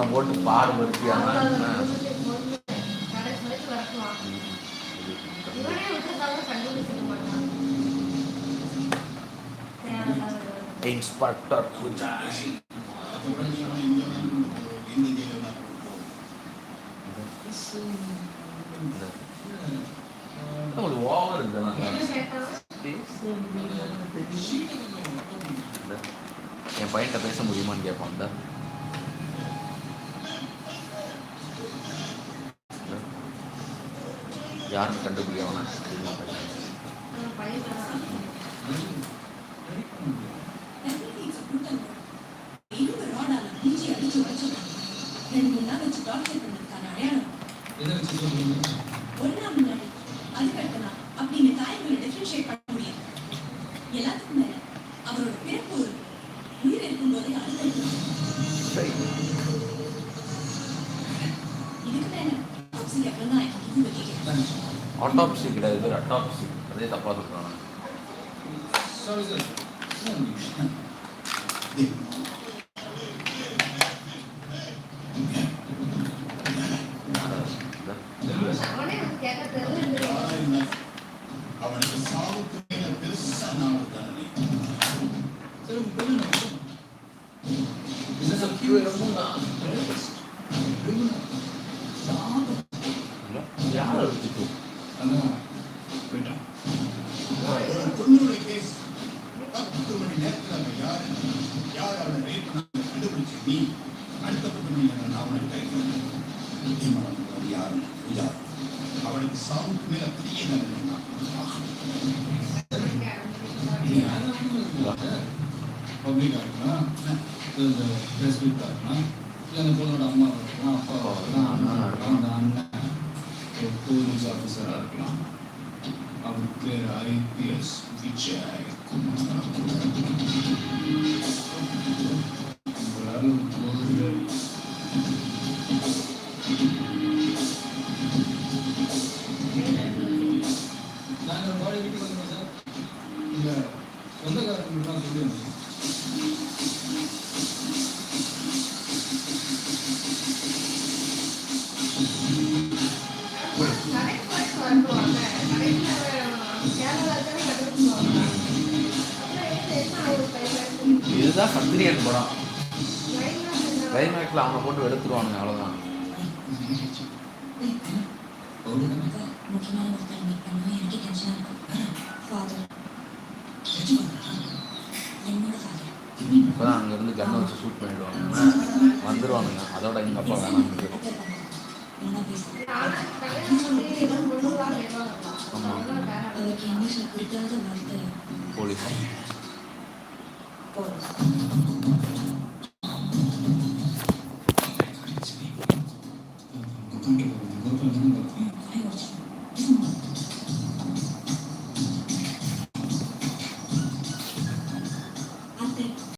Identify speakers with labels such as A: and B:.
A: அவன் போட்டு பாடுபடுத்தியானா
B: கடைசி
A: இன்ஸ்பெக்டர் ஓவர் என் பையன்கிட்ட பேச முடியுமான்னு கேட்பான். யாருன்னு கண்டுபிடிக்க வேணாம்
B: அவன் பையன் தான்.
A: கிடையாது பேர் அட்டாப்சி அதே தப்பாக சொல்கிறாங்க
C: அவனுக்கு சாவுக்கு நிச்சயமாக அது யாரு யார் அவனுக்கு சாவுக்கு மேல பெரிய தண்டனை நான்
D: நீங்க இருக்கலாம் இந்த ப்ரெஸ் இருக்கலாம் இல்லை அந்த பொண்ணோட அம்மா இருக்கலாம் அப்பா இருக்கலாம் அண்ணா இருக்கலாம் அந்த அண்ணன் ஒரு போலீஸ் ஆஃபீஸராக இருக்கலாம் அவர் பேர் ஐபிஎஸ் விஜய் குமார்
A: இதுதான் சத்திரியன் படம்.
B: லைனாக
A: கிளைமேக்ஸில் அவங்க போட்டு எடுத்துருவானுங்க அவ்வளோதான் அப்போ தான் அங்கேருந்து கண்ணை வச்சு ஷூட் பண்ணிவிடுவாங்க வந்துடுவானுங்க அதோட எங்கள் அப்பா
B: வேணாம்
A: போலீஸ்.
E: Thank you.